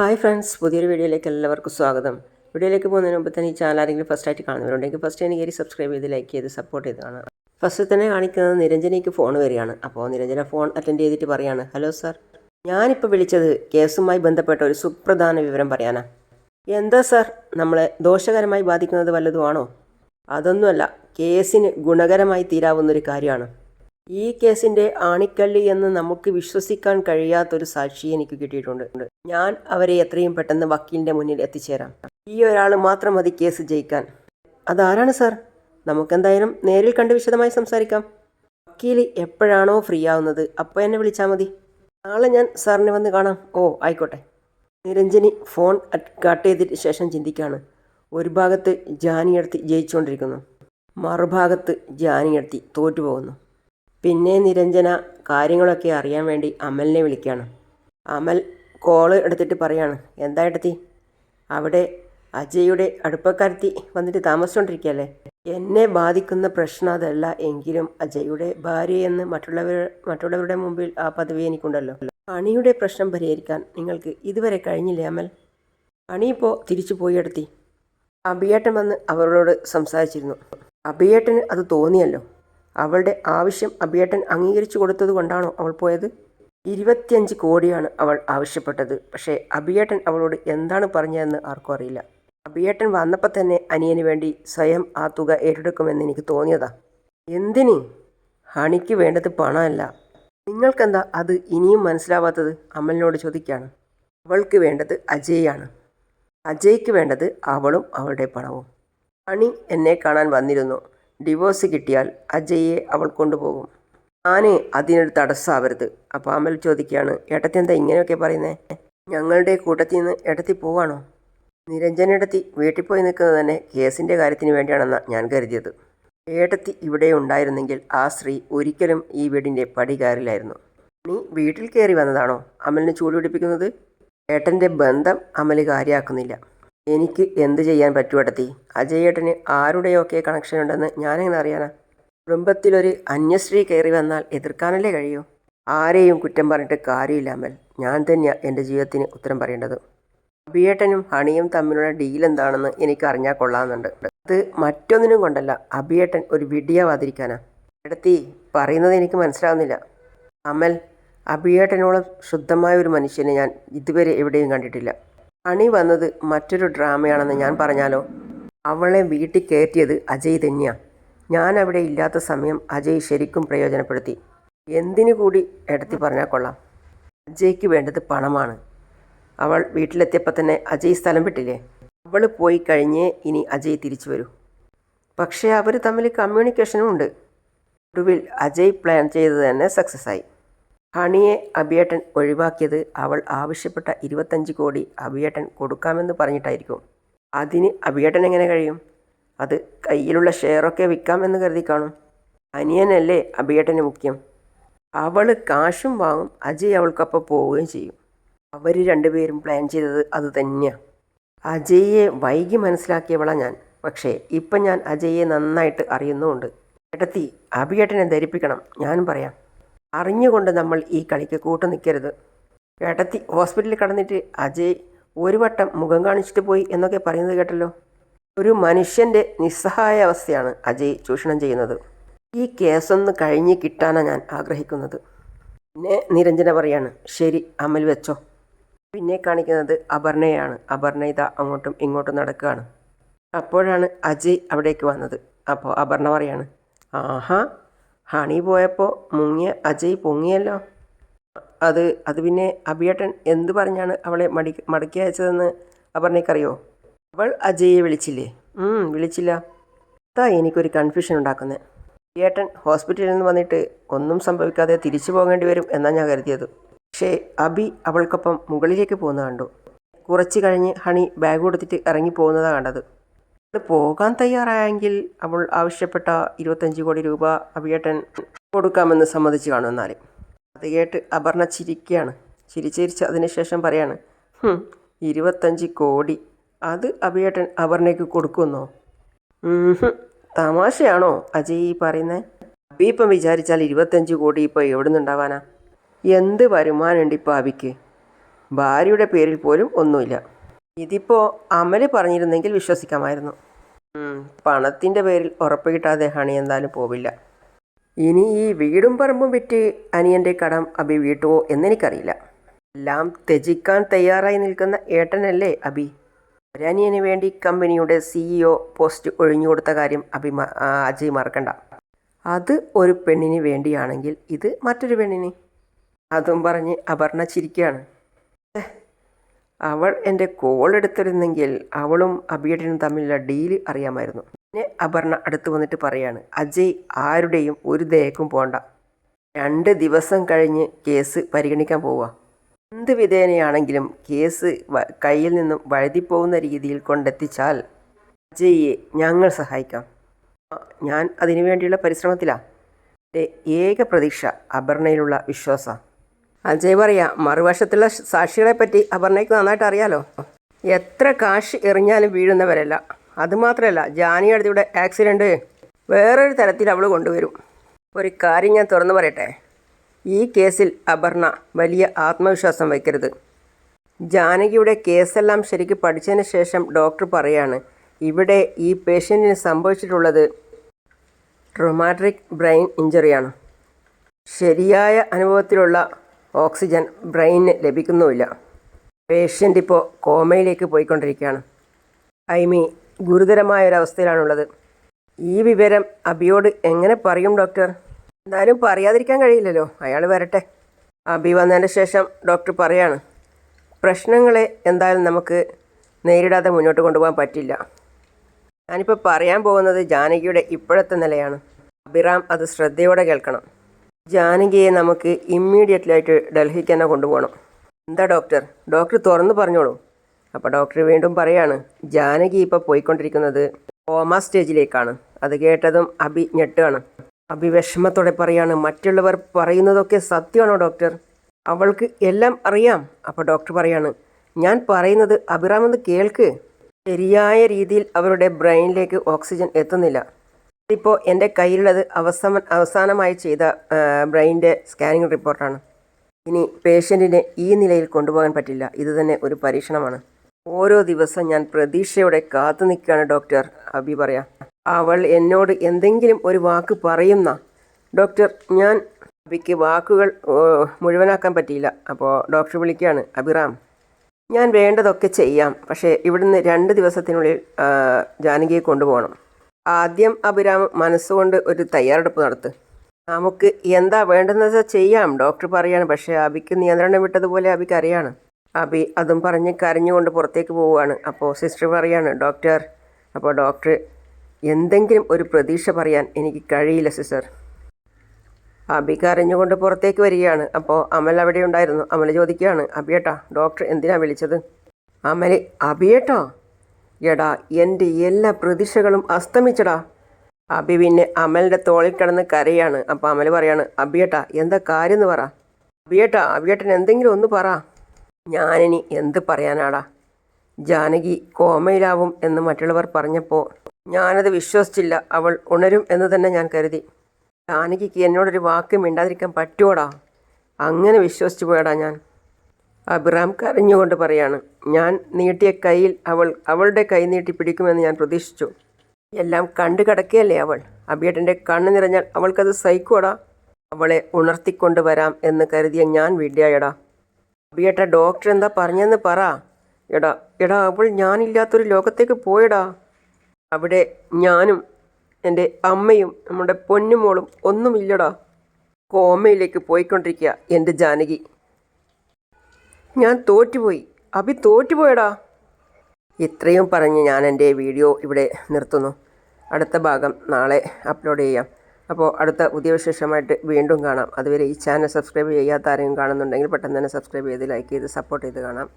Hi friends പുതിയൊരു വീഡിയോയിലേക്ക് എല്ലാവർക്കും സ്വാഗതം. വീഡിയോയിലേക്ക് പോകുന്നതിന് മുമ്പ് തന്നെ ഈ ചാനൽ ആരെങ്കിലും ഫസ്റ്റ് ആയിട്ട് കാണുന്നവരുണ്ടെങ്കിൽ ഫസ്റ്റ് എനിക്ക് കയറി സബ്സ്ക്രൈബ് ചെയ്ത് ലൈക്ക് ചെയ്ത് സപ്പോർട്ട് ചെയ്ത് കാണാം ഫസ്റ്റ് തന്നെ കാണിക്കുന്നത് നിരഞ്ജനയ്ക്ക് ഫോൺ വരികയാണ്. അപ്പോൾ നിരഞ്ജന ഫോൺ അറ്റൻഡ് ചെയ്തിട്ട് പറയാണ് ഹലോ സാർ ഞാനിപ്പോൾ വിളിച്ചത് കേസുമായി ബന്ധപ്പെട്ട ഒരു സുപ്രധാന വിവരം പറയാനാ. എന്താ സാർ നമ്മളെ ദോഷകരമായി ബാധിക്കുന്നത് വല്ലതുമാണോ അതൊന്നുമല്ല കേസിന് ഗുണകരമായി തീരാവുന്നൊരു കാര്യമാണ്. ഈ കേസിന്റെ ആണിക്കള്ളി എന്ന് നമുക്ക് വിശ്വസിക്കാൻ കഴിയാത്തൊരു സാക്ഷി എനിക്ക് കിട്ടിയിട്ടുണ്ട്. ഞാൻ അവരെ എത്രയും പെട്ടെന്ന് വക്കീലിന്റെ മുന്നിൽ എത്തിച്ചേരാം. ഈ ഒരാൾ മാത്രം മതി കേസ് ജയിക്കാൻ. അതാരാണ് സാർ? നമുക്കെന്തായാലും നേരിൽ കണ്ട് വിശദമായി സംസാരിക്കാം. വക്കീൽ എപ്പോഴാണോ ഫ്രീ ആവുന്നത് അപ്പോൾ എന്നെ വിളിച്ചാൽ മതി. നാളെ ഞാൻ സാറിനെ വന്ന് കാണാം. ഓ ആയിക്കോട്ടെ. നിരഞ്ജനി ഫോൺ കട്ട് ചെയ്തിട്ട് ശേഷം ചിന്തിക്കാണ്. ഒരു ഭാഗത്ത് ജാനിയടത്തി ജയിച്ചുകൊണ്ടിരിക്കുന്നു. മറുഭാഗത്ത് ജാനിയെടുത്തി തോറ്റുപോകുന്നു. പിന്നെ നിരഞ്ജന കാര്യങ്ങളൊക്കെ അറിയാൻ വേണ്ടി അമലിനെ വിളിക്കുകയാണ്. അമൽ കോൾ എടുത്തിട്ട് പറയാണ് എന്താ എടുത്തി അവിടെ അജയുടെ അടുപ്പക്കാരത്തി വന്നിട്ട് താമസിച്ചുകൊണ്ടിരിക്കുകയല്ലേ എന്നെ ബാധിക്കുന്ന പ്രശ്നം അതല്ല എങ്കിലും അജയുടെ ഭാര്യയെന്ന് മറ്റുള്ളവർ മറ്റുള്ളവരുടെ മുമ്പിൽ ആ പദവി എനിക്കുണ്ടല്ലോ. അണിയുടെ പ്രശ്നം പരിഹരിക്കാൻ നിങ്ങൾക്ക് ഇതുവരെ കഴിഞ്ഞില്ലേ അമൽ? അണി ഇപ്പോൾ തിരിച്ചു പോയി എടുത്തി അഭിയേട്ടൻ വന്ന് അവരോട് സംസാരിച്ചിരുന്നു. അഭിയേട്ടന് അത് തോന്നിയല്ലോ. അവളുടെ ആവശ്യം അഭിയേട്ടൻ അംഗീകരിച്ചു കൊടുത്തത് കൊണ്ടാണോ അവൾ പോയത്? ഇരുപത്തിയഞ്ച് കോടിയാണ് അവൾ ആവശ്യപ്പെട്ടത്. പക്ഷേ അഭിയേട്ടൻ അവളോട് എന്താണ് പറഞ്ഞതെന്ന് ആർക്കും അറിയില്ല. അഭിയേട്ടൻ വന്നപ്പോൾ തന്നെ അനിയന് വേണ്ടി സ്വയം ആ തുക ഏറ്റെടുക്കുമെന്ന് എനിക്ക് തോന്നിയതാ. എന്തിന്? ഹണിക്ക് വേണ്ടത് പണമല്ല. നിങ്ങൾക്കെന്താ അത് ഇനിയും മനസ്സിലാവാത്തത്? അമലിനോട് ചോദിക്കുകയാണ്. അവൾക്ക് വേണ്ടത് അജയാണ് അജയ്ക്ക് വേണ്ടത് അവളും അവളുടെ പണവും. ഹണി എന്നെ കാണാൻ വന്നിരുന്നു. ഡിവോഴ്സ് കിട്ടിയാൽ അജയ്യെ അവൾ കൊണ്ടുപോകും. ആനെ അതിനൊരു തടസ്സമാവരുത് അപ്പോൾ അമൽ ചോദിക്കുകയാണ് ഏട്ടത്തി എന്താ ഇങ്ങനെയൊക്കെ പറയുന്നേ? ഞങ്ങളുടെ കൂട്ടത്തിൽ നിന്ന് ഏട്ടത്തി പോവാണോ? നിരഞ്ജനേട്ടത്തി വീട്ടിൽ പോയി നിൽക്കുന്നത് തന്നെ കേസിന്റെ കാര്യത്തിന് വേണ്ടിയാണെന്നാണ് ഞാൻ കരുതിയത്. ഏട്ടത്തി ഇവിടെ ഉണ്ടായിരുന്നെങ്കിൽ ആ സ്ത്രീ ഒരിക്കലും ഈ വീടിന്റെ പടി കയറില്ലായിരുന്നു നീ വീട്ടിൽ കയറി വന്നതാണോ അമലിനെ ചൂടുപിടിപ്പിക്കുന്നത് ഏട്ടന്റെ ബന്ധം അമൽ കാര്യമാക്കുന്നില്ല എനിക്ക് എന്ത് ചെയ്യാൻ പറ്റുവടത്തി അജയേട്ടന് ആരുടെയൊക്കെ കണക്ഷൻ ഉണ്ടെന്ന് ഞാനെങ്ങനെ അറിയാനാ? കുടുംബത്തിലൊരു അന്യശ്രീ കയറി വന്നാൽ എതിർക്കാനല്ലേ കഴിയൂ? ആരെയും കുറ്റം പറഞ്ഞിട്ട് കാര്യമില്ല അമൽ. ഞാൻ തന്നെയാണ് എന്റെ ജീവിതത്തിന് ഉത്തരം പറയേണ്ടത്. അഭിയേട്ടനും ഹണിയും തമ്മിലുള്ള ഡീൽ എന്താണെന്ന് എനിക്ക് അറിഞ്ഞാൽ കൊള്ളാമെന്നുണ്ട്. അത് മറ്റൊന്നിനും കൊണ്ടല്ല അഭിയേട്ടൻ ഒരു വിഡിയാവാതിരിക്കാനാ എടുത്തി പറയുന്നത് എനിക്ക് മനസ്സിലാവുന്നില്ല. അമൽ അഭിയേട്ടനോളം ശുദ്ധമായ ഒരു മനുഷ്യനെ ഞാൻ ഇതുവരെ എവിടെയും കണ്ടിട്ടില്ല. അണി വന്നത് മറ്റൊരു ഡ്രാമയാണെന്ന് ഞാൻ പറഞ്ഞാലോ? അവളെ വീട്ടിൽ കയറ്റിയത് അജയ് തന്നെയാണ് ഞാൻ അവിടെ ഇല്ലാത്ത സമയം അജയ് ശരിക്കും പ്രയോജനപ്പെടുത്തി. എന്തിനു കൂടി എടുത്തി പറഞ്ഞാൽ കൊള്ളാം. അജയ്ക്ക് വേണ്ടത് പണമാണ്. അവൾ വീട്ടിലെത്തിയപ്പോൾ തന്നെ അജയ് സ്ഥലം വിട്ടില്ലേ? അവൾ പോയി കഴിഞ്ഞേ ഇനി അജയ് തിരിച്ചു വരൂ. പക്ഷേ അവർ തമ്മിൽ കമ്മ്യൂണിക്കേഷനും ഉണ്ട്. ഒടുവിൽ അജയ് പ്ലാൻ ചെയ്തത് തന്നെ സക്സസ് ആയി. ഹണിയെ അഭിയേട്ടൻ ഒഴിവാക്കിയത് അവൾ ആവശ്യപ്പെട്ട ഇരുപത്തഞ്ച് കോടി അഭിയേട്ടൻ കൊടുക്കാമെന്ന് പറഞ്ഞിട്ടായിരിക്കും. അതിന് അഭിയേട്ടൻ എങ്ങനെ കഴിയും? അത് കയ്യിലുള്ള ഷെയറൊക്കെ വിൽക്കാമെന്ന് കരുതി കാണും. അനിയനല്ലേ അഭിയേട്ടന് മുഖ്യം? അവൾ കാശും വാങ്ങും അജയ് അവൾക്കൊപ്പം പോവുകയും ചെയ്യും. അവർ രണ്ടുപേരും പ്ലാൻ ചെയ്തത് അത് തന്നെയാണ് അജയ്യെ വൈകി മനസ്സിലാക്കിയവളാണ് ഞാൻ. പക്ഷേ ഇപ്പം ഞാൻ അജയ്യെ നന്നായിട്ട് അറിയുന്നുമുണ്ട്. ഏട്ടത്തി അഭിയേട്ടനെ ധരിപ്പിക്കണം. ഞാൻ പറയാം. അറിഞ്ഞുകൊണ്ട് നമ്മൾ ഈ കളിക്ക് കൂട്ടു നിൽക്കരുത്. ഏട്ടത്തി ഹോസ്പിറ്റലിൽ കടന്നിട്ട് അജയ് ഒരു വട്ടം മുഖം കാണിച്ചിട്ട് പോയി എന്നൊക്കെ പറയുന്നത് കേട്ടല്ലോ? ഒരു മനുഷ്യന്റെ നിസ്സഹായ അവസ്ഥയാണ് അജയ് ചൂഷണം ചെയ്യുന്നത്. ഈ കേസൊന്ന് കഴിഞ്ഞ് കിട്ടാനാണ് ഞാൻ ആഗ്രഹിക്കുന്നത്. പിന്നെ നിരഞ്ജന പറയാണ് ശരി അമൽ വെച്ചോ. പിന്നെ കാണിക്കുന്നത് അപർണയാണ്. അപർണ ഇതാ അങ്ങോട്ടും ഇങ്ങോട്ടും നടക്കുകയാണ്. അപ്പോഴാണ് അജയ് അവിടേക്ക് വന്നത്. അപ്പോൾ അപർണ പറയാണ് ആഹാ ഹണി പോയപ്പോൾ മുങ്ങിയ അജയ് പൊങ്ങിയല്ലോ. അത് അത് പിന്നെ അഭിയേട്ടൻ എന്ത് പറഞ്ഞാണ് അവളെ മടി മടക്കി അയച്ചതെന്ന് അപർണയ്ക്കറിയോ? അവൾ അജയെ വിളിച്ചില്ലേ? വിളിച്ചില്ല. അതാ എനിക്കൊരു കൺഫ്യൂഷൻ ഉണ്ടാക്കുന്നത് അഭിയേട്ടൻ ഹോസ്പിറ്റലിൽ നിന്ന് വന്നിട്ട് ഒന്നും സംഭവിക്കാതെ തിരിച്ചു പോകേണ്ടി വരും എന്നാണ് ഞാൻ കരുതിയത്. പക്ഷേ അബി അവൾക്കൊപ്പം മുകളിലേക്ക് പോകുന്നത് കണ്ടു. കുറച്ച് കഴിഞ്ഞ് ഹണി ബാഗ് കൊടുത്തിട്ട് ഇറങ്ങി പോകുന്നതാണ് കണ്ടത്. അത് പോകാൻ തയ്യാറായെങ്കിൽ അവൾ ആവശ്യപ്പെട്ട ഇരുപത്തഞ്ച് കോടി രൂപ അഭിയേട്ടൻ കൊടുക്കാമെന്ന് സമ്മതിച്ചു കാണും എന്നാൽ അത് കേട്ട് അപർണ ചിരിക്കുകയാണ്. ചിരിച്ചിരിച്ച് അതിനുശേഷം പറയാണ് "ഹും, ഇരുപത്തഞ്ച് കോടി. അത് അഭിയേട്ടൻ അപർണയ്ക്ക് ഹും, തമാശയാണോ അജയ് ഈ പറയുന്നത് അബി ഇപ്പം വിചാരിച്ചാൽ ഇരുപത്തഞ്ച് കോടി ഇപ്പോൾ എവിടെ നിന്നുണ്ടാവാനാ എന്ത് വരുമാനമുണ്ട് ഇപ്പോൾ അബിക്ക്? ഭാര്യയുടെ പേരിൽ പോലും ഒന്നുമില്ല. ഇതിപ്പോൾ അമൽ പറഞ്ഞിരുന്നെങ്കിൽ വിശ്വസിക്കാമായിരുന്നു. പണത്തിന്റെ പേരിൽ ഉറപ്പ് കിട്ടാതെ ഹണി എന്തായാലും പോവില്ല. ഇനി ഈ വീടും പറമ്പും വിറ്റ് അനിയന്റെ കടം അബി വീട്ടുവോ എന്നെനിക്കറിയില്ല. എല്ലാം ത്യജിക്കാൻ തയ്യാറായി നിൽക്കുന്ന ഏട്ടനല്ലേ അബി? ഒരനിയന് വേണ്ടി കമ്പനിയുടെ സിഇഒ പോസ്റ്റ് ഒഴിഞ്ഞു കൊടുത്ത കാര്യം അബി അജയ് മറക്കണ്ട. അത് ഒരു പെണ്ണിന് വേണ്ടിയാണെങ്കിൽ ഇത് മറ്റൊരു പെണ്ണിന്. അതും പറഞ്ഞ് അപർണ ചിരിക്കുകയാണ് അവൾ എന്റെ കോൾ എടുത്തിരുന്നെങ്കിൽ അവളും അബിയേട്ടനും തമ്മിലുള്ള ഡീൽ അറിയാമായിരുന്നു. പിന്നെ അപർണ അടുത്ത് വന്നിട്ട് പറയാണ് അജയ് ആരുടെയും ഒരു ദേഹക്കും പോണ്ട. രണ്ട് ദിവസം കഴിഞ്ഞ് കേസ് പരിഗണിക്കാൻ പോവുക. എന്ത് വിധേനയാണെങ്കിലും കേസ് കയ്യിൽ നിന്നും വഴുതിപ്പോകുന്ന രീതിയിൽ കൊണ്ടെത്തിച്ചാൽ അജയ്യെ ഞങ്ങൾ സഹായിക്കാം. ഞാൻ അതിനു വേണ്ടിയുള്ള പരിശ്രമത്തിലാണ് എന്റെ ഏക പ്രതീക്ഷ അപർണയിലുള്ള വിശ്വാസ. അജയ് പറയാ മറുവശത്തുള്ള സാക്ഷികളെ പറ്റി അപർണയ്ക്ക് നന്നായിട്ട് അറിയാലോ എത്ര കാശ് എറിഞ്ഞാലും വീഴുന്നവരല്ല. അതുമാത്രമല്ല ജാനി അടുത്തിവിടെ ആക്സിഡന്റ് വേറൊരു തരത്തിൽ അവൾ കൊണ്ടുവരും. ഒരു കാര്യം ഞാൻ തുറന്നു പറയട്ടെ. ഈ കേസിൽ അപർണ വലിയ ആത്മവിശ്വാസം വയ്ക്കരുത്. ജാനകിയുടെ കേസെല്ലാം ശരിക്ക് പഠിച്ചതിന് ശേഷം ഡോക്ടർ പറയാണ് ഇവിടെ ഈ പേഷ്യന്റിന് സംഭവിച്ചിട്ടുള്ളത് ട്രൊമാറ്റിക് ബ്രെയിൻ ഇഞ്ചറിയാണ് ശരിയായ അനുഭവത്തിലുള്ള ഓക്സിജൻ ബ്രെയിനിന് ലഭിക്കുന്നുമില്ല. പേഷ്യന്റ് ഇപ്പോൾ കോമയിലേക്ക് പോയിക്കൊണ്ടിരിക്കുകയാണ്. ഐ മീ ഗുരുതരമായ ഒരവസ്ഥയിലാണുള്ളത് ഈ വിവരം അബിയോട് എങ്ങനെ പറയും ഡോക്ടർ? എന്തായാലും പറയാതിരിക്കാൻ കഴിയില്ലല്ലോ. അയാൾ വരട്ടെ. അബി വന്നതിന് ശേഷം ഡോക്ടർ പറയാണ് പ്രശ്നങ്ങളെ എന്തായാലും നമുക്ക് നേരിടാതെ മുന്നോട്ട് കൊണ്ടുപോകാൻ പറ്റില്ല. ഞാനിപ്പോൾ പറയാൻ പോകുന്നത് ജാനകിയുടെ ഇപ്പോഴത്തെ നിലയാണ്. അഭിറാം അത് ശ്രദ്ധയോടെ കേൾക്കണം. ജാനകിയെ നമുക്ക് ഇമ്മീഡിയറ്റ്ലി ആയിട്ട് ഡൽഹിക്ക് തന്നെ കൊണ്ടുപോകണം. എന്താ ഡോക്ടർ? ഡോക്ടർ തുറന്നു പറഞ്ഞോളൂ. അപ്പോൾ ഡോക്ടർ വീണ്ടും പറയാണ് ജാനകി ഇപ്പോൾ പോയിക്കൊണ്ടിരിക്കുന്നത് കോമ സ്റ്റേജിലേക്കാണ്. അത് കേട്ടതും അഭി ഞെട്ടുകയാണ്. അഭി വിഷമത്തോടെ പറയാണ് മറ്റുള്ളവർ പറയുന്നതൊക്കെ സത്യമാണോ ഡോക്ടർ? അവൾക്ക് എല്ലാം അറിയാം. അപ്പോൾ ഡോക്ടർ പറയാണ് ഞാൻ പറയുന്നത് അഭിറാമെന്ന് കേൾക്ക്. ശരിയായ രീതിയിൽ അവരുടെ ബ്രെയിനിലേക്ക് ഓക്സിജൻ എത്തുന്നില്ല. ഇപ്പോൾ എന്റെ കയ്യിലുള്ളത് അവസാന അവസാനമായി ചെയ്ത ബ്രെയിന്റെ സ്കാനിങ് റിപ്പോർട്ടാണ്. ഇനി പേഷ്യന്റിനെ ഈ നിലയിൽ കൊണ്ടുപോകാൻ പറ്റില്ല. ഇത് തന്നെ ഒരു പരീക്ഷണമാണ്. ഓരോ ദിവസം ഞാൻ പ്രതീക്ഷയോടെ കാത്തു നിൽക്കുകയാണ് ഡോക്ടർ അബി പറയാം. അവൾ എന്നോട് എന്തെങ്കിലും ഒരു വാക്ക് പറയുന്ന? ഡോക്ടർ ഞാൻ അബിക്ക് വാക്കുകൾ മുഴുവനാക്കാൻ പറ്റിയില്ല. അപ്പോൾ ഡോക്ടർ വിളിക്കുകയാണ് അബിറാം ഞാൻ വേണ്ടതൊക്കെ ചെയ്യാം. പക്ഷേ ഇവിടുന്ന് രണ്ട് ദിവസത്തിനുള്ളിൽ ജാനകിയെ കൊണ്ടുപോകണം. ആദ്യം അഭിരാമ് മനസ്സുകൊണ്ട് ഒരു തയ്യാറെടുപ്പ് നടത്ത്. നമുക്ക് എന്താ വേണ്ടെന്ന് വെച്ചാൽ ചെയ്യാം ഡോക്ടർ പറയാണ്. പക്ഷേ അബിക്ക് നിയന്ത്രണം വിട്ടതുപോലെ അബിക്ക് അറിയാണ്. അബി അതും പറഞ്ഞ് കരഞ്ഞുകൊണ്ട് പുറത്തേക്ക് പോവുകയാണ്. അപ്പോൾ സിസ്റ്റർ പറയാണ് ഡോക്ടർ അപ്പോൾ ഡോക്ടർ എന്തെങ്കിലും ഒരു പ്രതീക്ഷ പറയാൻ എനിക്ക് കഴിയില്ല സിസ്റ്റർ. അബി കരഞ്ഞുകൊണ്ട് പുറത്തേക്ക് വരികയാണ്. അപ്പോൾ അമൽ അവിടെ ഉണ്ടായിരുന്നു. അമൽ ചോദിക്കുകയാണ് അബിയേട്ടാ ഡോക്ടർ എന്തിനാണ് വിളിച്ചത്? അമൽ അബിയേട്ടോ എടാ എന്റെ എല്ലാ പ്രതീക്ഷകളും അസ്തമിച്ചടാ. അബി പിന്നെ അമലിന്റെ തോളിൽ കിടന്ന് കരയാണ്. അപ്പോൾ അമൽ പറയാണ് അബിയേട്ടാ എന്താ കാര്യം എന്ന് പറ. അബിയേട്ടാ അബിയേട്ടൻ എന്തെങ്കിലും ഒന്ന് പറ. ഞാനിനി എന്ത് പറയാനാടാ? ജാനകി കോമയിലാവും എന്ന് മറ്റുള്ളവർ പറഞ്ഞപ്പോൾ ഞാനത് വിശ്വസിച്ചില്ല. അവൾ ഉണരും എന്ന് തന്നെ ഞാൻ കരുതി. ജാനകിക്ക് എന്നോടൊരു വാക്ക് മിണ്ടാതിരിക്കാൻ പറ്റുമോടാ അങ്ങനെ വിശ്വസിച്ച് പോയടാ ഞാൻ. അബ്രാം കരഞ്ഞുകൊണ്ട് പറയാണ് ഞാൻ നീട്ടിയ കൈയിൽ അവൾ അവളുടെ കൈ നീട്ടി പിടിക്കുമെന്ന് ഞാൻ പ്രതീക്ഷിച്ചു. എല്ലാം കണ്ടു കിടക്കുകയല്ലേ അവൾ? അബിയേട്ടന്റെ കണ്ണ് നിറഞ്ഞാൽ അവൾക്കത് സഹിക്കുവടാ? അവളെ ഉണർത്തിക്കൊണ്ട് വരാം എന്ന് കരുതിയ ഞാൻ വിഡ്യായടാ അബിയേട്ട ഡോക്ടർ എന്താ പറഞ്ഞെന്ന് പറ. എടാ എടാ അവൾ ഞാനില്ലാത്തൊരു ലോകത്തേക്ക് പോയടാ. അവിടെ ഞാനും എന്റെ അമ്മയും നമ്മുടെ പൊന്നുമോളും ഒന്നുമില്ലടാ. കോമയിലേക്ക് പോയിക്കൊണ്ടിരിക്കുക എന്റെ ജാനകി. ഞാൻ തോറ്റുപോയി. അഭി തോറ്റുപോയടാ. ഇത്രയും പറഞ്ഞ് ഞാൻ എന്റെ വീഡിയോ ഇവിടെ നിർത്തുന്നു. അടുത്ത ഭാഗം നാളെ അപ്ലോഡ് ചെയ്യാം. അപ്പോൾ അടുത്ത പുതിയ വിശേഷമായിട്ട് വീണ്ടും കാണാം. അതുവരെ ഈ ചാനൽ സബ്സ്ക്രൈബ് ചെയ്യാത്ത ആരെങ്കിലും കാണുന്നുണ്ടെങ്കിൽ പെട്ടെന്ന് തന്നെ സബ്സ്ക്രൈബ് ചെയ്ത് ലൈക്ക് ചെയ്ത് സപ്പോർട്ട് ചെയ്ത് കാണാം.